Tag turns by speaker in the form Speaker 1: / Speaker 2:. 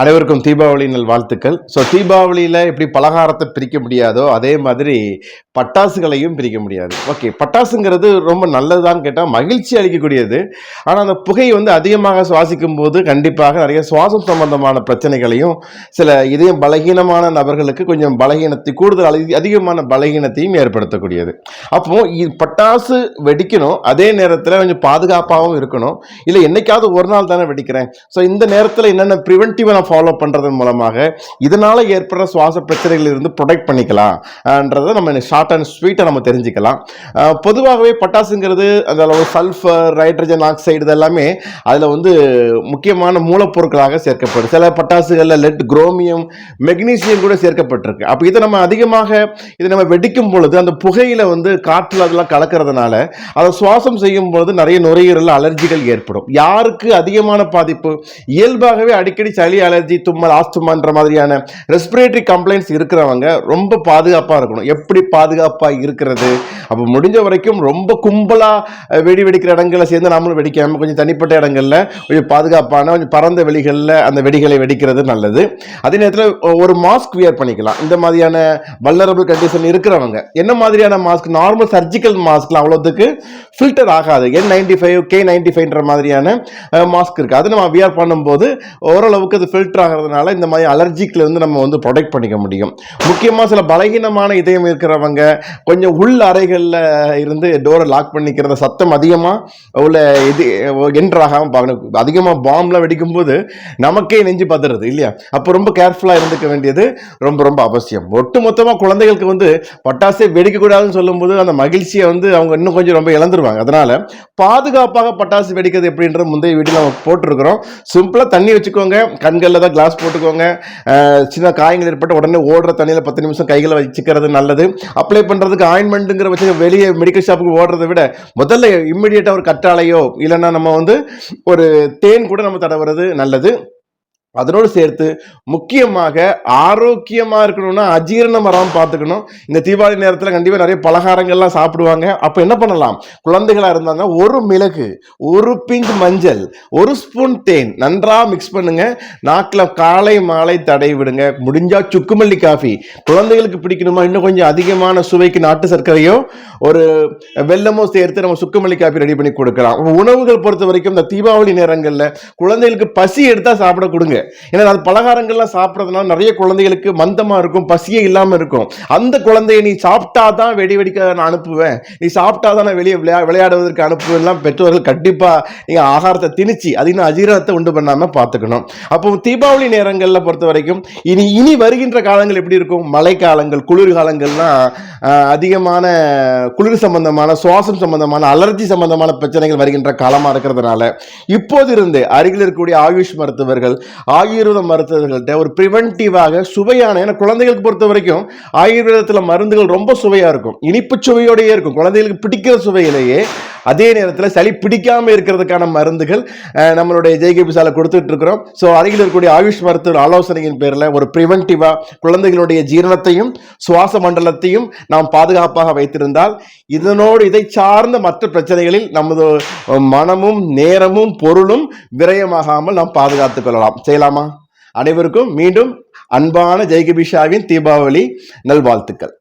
Speaker 1: அனைவருக்கும் தீபாவளி நல் வாழ்த்துக்கள். ஸோ தீபாவளியில் எப்படி பலகாரத்தை பிரிக்க முடியாதோ அதே மாதிரி பட்டாசுகளையும் பிரிக்க முடியாது. ஓகே பட்டாசுங்கிறது ரொம்ப நல்லதுதான் கேட்டால் மகிழ்ச்சி அளிக்கக்கூடியது. ஆனால் அந்த புகையை வந்து அதிகமாக சுவாசிக்கும் போது கண்டிப்பாக நிறைய சுவாசம் சம்பந்தமான பிரச்சனைகளையும் சில இதயம் பலகீனமான நபர்களுக்கு கொஞ்சம் பலகீனத்தை கூடுதல் அதிகமான பலகீனத்தையும் ஏற்படுத்தக்கூடியது. அப்போ பட்டாசு வெடிக்கணும். அதே நேரத்தில் கொஞ்சம் பாதுகாப்பாகவும் இருக்கணும். இல்லை என்னைக்காவது ஒரு நாள் தானே வெடிக்கிறேன். ஸோ இந்த நேரத்தில் என்னென்ன ப்ரிவென்டிவாக ஃபாலோ பண்ணுறதன் மூலமாக இதனால் ஏற்படுற சுவாச பிரச்சனைகளிலிருந்து ப்ரொடெக்ட் பண்ணிக்கலாம்ன்றதை நம்ம ஷார்ட் அண்ட் ஸ்வீட்டை நம்ம தெரிஞ்சுக்கலாம். பொதுவாகவே பட்டாசுங்கிறது அந்த அளவு சல்ஃபர் நைட்ரஜன் ஆக்சைடு இதெல்லாமே அதில் வந்து முக்கியமான மூலப்பொருட்களாக சேர்க்கப்படும் சில பட்டாசுகளில் லெட் குரோமியம் மெக்னீசியம் கூட சேர்க்கப்பட்டிருக்கு. அப்போ இதை நம்ம அதிகமாக இதை நம்ம வெடிக்கும் பொழுது அந்த புகையில வந்து காற்றில் அதெல்லாம் கலக்கிறதுனால அதை சுவாசம் செய்யும் பொழுது நிறைய நுரையீரல் அலர்ஜிகள் ஏற்படும். யாருக்கு அதிகமான பாதிப்பு? இயல்பாகவே அடிக்கடி சளி அலர்ஜி தும்மல் ஆஸ்துமான்ற மாதிரியான ரெஸ்பிரேட்டரி கம்ப்ளைண்ட்ஸ் இருக்கிறவங்க ரொம்ப பாதுகாப்பாக இருக்கணும். எப்படி பாதுகாப்பாக இருக்கிறது? அப்போ முடிஞ்ச வரைக்கும் ரொம்ப கும்பலாக வெடி வெடிக்கிற இடங்களில் சேர்ந்து நாமளும் வெடிக்காம கொஞ்சம் தனிப்பட்ட இடங்களில் கொஞ்சம் பாதுகாப்பான கொஞ்சம் பரந்த வெளிகளில் அந்த வெடிகளை வெடிக்கிறது நல்லது. அதே நேரத்தில் ஒரு மாஸ்க் வியர் பண்ணிக்கலாம். இந்த மாதிரியான வல்லரபிள் கண்டிஷன் இருக்கிறவங்க. என்ன மாதிரியான மாஸ்க் நார்மல் சர்ஜிக்கல் மாஸ்க்லாம் அவ்வளோத்துக்கு ஃபில்டர் ஆகாது. என் நைன்டி ஃபைவ் கே நைன்டி ஃபைவ்ன்ற மாதிரியான மாஸ்க் இருக்குது அது நம்ம வியர் பண்ணும்போது ஓரளவுக்கு அது ஃபில்டர் ஆகிறதுனால இந்த மாதிரி அலர்ஜிக்கில் இருந்து நம்ம வந்து ப்ரொடெக்ட் பண்ணிக்க முடியும். முக்கியமாக சில பலகீனமான இதயம் இருக்கிறவங்க கொஞ்சம் உள் அறைகளில் இருந்து டோரை லாக் பண்ணிக்கிறத சத்தம் அதிகமாக உள்ள இது என்ட்ராகாமல் பார்க்கணும் அதிகமாக பாம்பெலாம் வெடிக்கும்போது நமக்கே நெஞ்சு பதறது இல்லையா? அப்போ ரொம்ப கேர்ஃபுல்லாக இருந்துக்க வேண்டியது ரொம்ப ரொம்ப அவசியம். ஒட்டு மொத்தமாக குழந்தைகளுக்கு வந்து பட்டாசே வெடிக்கக்கூடாதுன்னு சொல்லும்போது அந்த மகிழ்ச்சியை வந்து அவங்க இன்னும் கொஞ்சம் ரொம்ப இழந்துருவாங்க. அதனால பாதுகாப்பாக பட்டாசு வெடிக்கிறது எப்படின்ற முந்தைய வீடியோ நம்ம போட்டிருக்கிறோம். சிம்பிளாக தண்ணி வச்சுக்கோங்க. கண்களில் தான் கிளாஸ் போட்டுக்கோங்க. சின்ன காயங்கள் ஏற்பட்டு உடனே ஓடுற தண்ணியில் பத்து நிமிஷம் கைகளை வச்சுக்கிறது நல்லது. அப்ளை பண்ணுறதுக்கு ஆயின்மெண்ட்டுங்கிற வச்சு வெளியே மெடிக்கல் ஷாப்புக்கு ஓடுறதை விட முதல்ல இம்மிடியேட்டாக ஒரு கற்றாழையோ இல்லைன்னா நம்ம வந்து ஒரு தேன் கூட நம்ம தடவுறது நல்லது. அதனோடு சேர்த்து முக்கியமாக ஆரோக்கியமாக இருக்கணும்னா அஜீரணம் வராமல் பார்த்துக்கணும். இந்த தீபாவளி நேரத்தில் கண்டிப்பாக நிறைய பலகாரங்கள்லாம் சாப்பிடுவாங்க. அப்போ என்ன பண்ணலாம்? குழந்தைகளாக இருந்தாங்க ஒரு மிளகு ஒரு பிஞ்ச் மஞ்சள் ஒரு ஸ்பூன் தேன் நன்றாக மிக்ஸ் பண்ணுங்க. நாக்கில் காலை மாலை தடை விடுங்க. முடிஞ்சால் சுக்குமல்லி காஃபி குழந்தைகளுக்கு பிடிக்கணுமா? இன்னும் கொஞ்சம் அதிகமான சுவைக்கு நாட்டு சர்க்கரையோ ஒரு வெல்லமோ சேர்த்து நம்ம சுக்குமல்லி காஃபி ரெடி பண்ணி கொடுக்கலாம். உணவுகள் பொறுத்த வரைக்கும் இந்த தீபாவளி நேரங்களில் குழந்தைகளுக்கு பசி எடுத்தால் சாப்பிட கொடுங்க. ஏன்னா அது பலகாரங்கள்லாம் சாப்பிட்றதுனால நிறைய குழந்தைகளுக்கு மந்தமா இருக்கும் பசியே இல்லாமல் இருக்கும். அந்த குழந்தைய நீ சாப்பிட்டா தான் வெடி வெடிக்க நான் அனுப்புவேன். நீ சாப்பிட்டா தான் நான் வெளியே விளையா விளையாடுவதற்கு அனுப்புவேன்லாம் பெற்றோர்கள் கண்டிப்பா நீங்கள் ஆகாரத்தை திணிச்சு அது இன்னும் அஜீரணத்தை உண்டு பண்ணாமல் பார்த்துக்கணும். அப்போ தீபாவளி நேரங்களில் பொறுத்த வரைக்கும் இனி இனி வருகின்ற காலங்கள் எப்படி இருக்கும்? மழை காலங்கள் குளிர் அதிகமான குளிர் சம்பந்தமான சுவாசம் சம்பந்தமான அலர்ஜி சம்பந்தமான பிரச்சனைகள் வருகின்ற காலமாக இருக்கிறதுனால இப்போது இருந்து அருகில் இருக்கக்கூடிய ஆயுஷ் மருத்துவர்கள் ஆயுர்வேத மருத்துவர்கள்ட்ட ஒரு ப்ரிவென்டிவாக சுவையான ஏன்னா குழந்தைகளுக்கு பொறுத்த வரைக்கும் ஆயுர்வேதத்தில் மருந்துகள் ரொம்ப சுவையாக இருக்கும். இனிப்பு சுவையோடையே இருக்கும். குழந்தைகளுக்கு பிடிக்கிற சுவையிலேயே அதே நேரத்தில் சளி பிடிக்காமல் இருக்கிறதுக்கான மருந்துகள் நம்மளுடைய ஜெய்கபிசால கொடுத்துட்டு இருக்கிறோம் ஸோ அருகில் இருக்கக்கூடிய ஆயுஷ் மருத்துவர் ஆலோசனையின் பேரில் ஒரு ப்ரிவென்டிவா குழந்தைகளுடைய ஜீரணத்தையும் சுவாச மண்டலத்தையும் நாம் பாதுகாப்பாக வைத்திருந்தால் இதனோடு இதை சார்ந்த மற்ற பிரச்சனைகளில் நமது மனமும் நேரமும் பொருளும் விரயமாகாமல் நாம் பாதுகாத்துக் கொள்ளலாம். செய்யலாமா? அனைவருக்கும் மீண்டும் அன்பான ஜெய்கபிஷாவின் தீபாவளி நல்வாழ்த்துக்கள்.